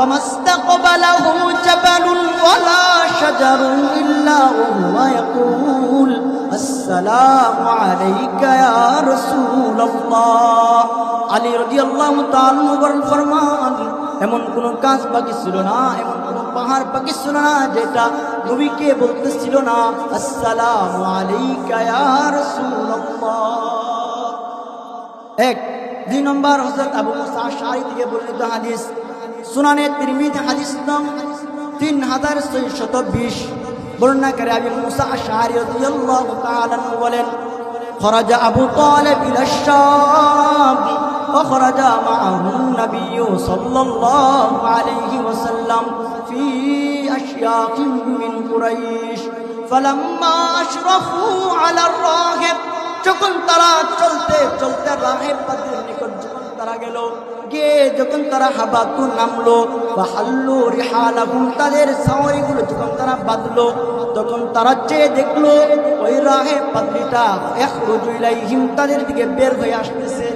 فما استقبله جبل ولا شجر إلا وهو يقول السلام عليك يا رسول الله আলী রাদিয়াল্লাহু তাআলা মুবারক ফরমান এমন কোন কাজ বাকি ছিল না এমন কোন পাহাড় বাকি ছিল না যেটা নবীকে বলতেছিল না আসসালামু আলাইকা ইয়া রাসূলুল্লাহ এক দুই নম্বর হজরত আবু মুসা শাহী থেকে বর্ণিত হাদিস সুনানে তিরমিজ হাদিস নং তিন হাজার ছয়শত বিশ বর্ণাকারী আবু মুসা শাহী রাদিয়াল্লাহু তাআলা আনহু বলেন خرج أبو طالب إلى الشام وخرج معه النبي صلى الله عليه وسلم في أشياخ من قريش فلما أشرفوا على الراهب যখন তারা চলতে চলতে রাহেব পাদের নিকট যখন তারা গেল। গিয়ে যখন তারা হাবাতু নামলো বা হাল্লু রিহালাহুম, তাদের সাওয়ারিগুলো যখন তারা বাঁধলো, তখন তারা চেয়ে দেখল, ওই রাহে পাদ্রিটা এক রজুইলাইহিম তাদের দিকে বের হয়ে আসতেছে।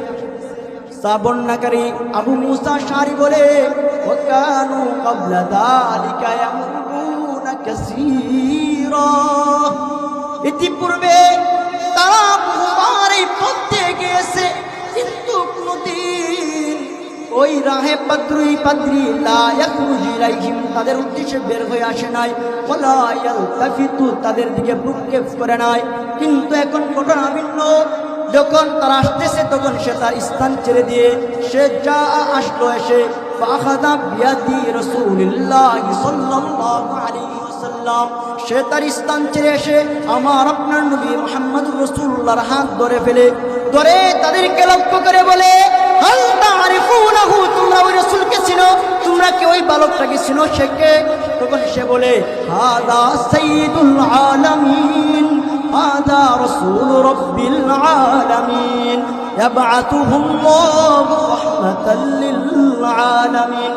শারি বলে ইতিপূর্বে ওই রাহে পাদ্রুই পাদ্রি, লা ইয়াখরুজু ইলাইহিম, তাদের উদ্দেশ্যে বের হয়ে আসে নাই। ইয়ালতাফিতু, তাদের দিকে ভ্রুক্ষেপ করে নাই। কিন্তু এখন ঘটনা ভিন্ন। যখন তারা আসতেছে, তখন সে তার স্থান ছেড়ে দিয়ে সে যা আসলো এসে, ফাখাদা বিয়াদি রাসূলিল্লাহ সাল্লাল্লাহু আলাইহি সে তার স্থান ছেড়ে এসে আমার আপনার নবী মোহাম্মদ রসুল্লাহর হাত ধরে ফেলে। ধরে তাদেরকে লক্ষ্য করে বলে তারাউনাহু তোমরা ওই রাসূলকে চিনো, তোমরা কি ওই বালকটাকে চিনো? সেকে তখন সে বলে, হাদা সাইয়্যিদুল আলামিন, হাদা রাসূল রব্বিল আলামিন, ইয়াবআতুহুল্লাহু রাহমাতাল লিল আলামিন।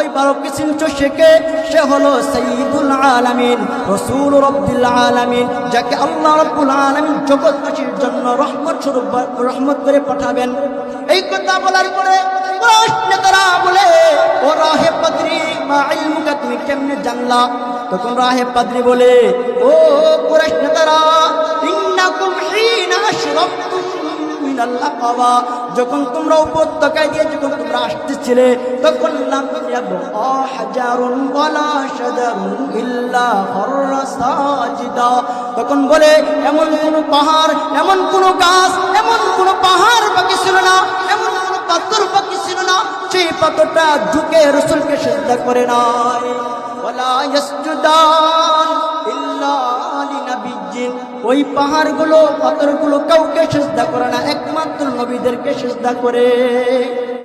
ওই বালককে চিনছ শেখে সে হলো সঈদুল আলামিন, রসুল রব্দুল আলামিন, যাকে আল্লাহ রব্বুল আলামিন জগৎবাসীর জন্য রহমত স্বরূপ রহমত করে পাঠাবেন। এই কথা বলার পরে বলে, ও জানলা? বলে, ও যখন তোমরা উপত্যকায় দিয়ে যখন আসতেছিলে, তখন তখন বলে, এমন কোন পাহাড়, এমন কোন গাছ, এমন কোন পাহাড় বাকি ছিল না, এমন কোন পাথর বাকি ছিল না, সেই পাথরটা ঝুঁকে রসুলকে সেজদা করে নাই। ওয়ালা ইয়াসজুদান ইল্লা লিনাবিয়্যিন। ওই পাহাড়গুলো, পাথরগুলো কাউকে সেজদা করে না, একমাত্র নবীদেরকে সেজদা করে।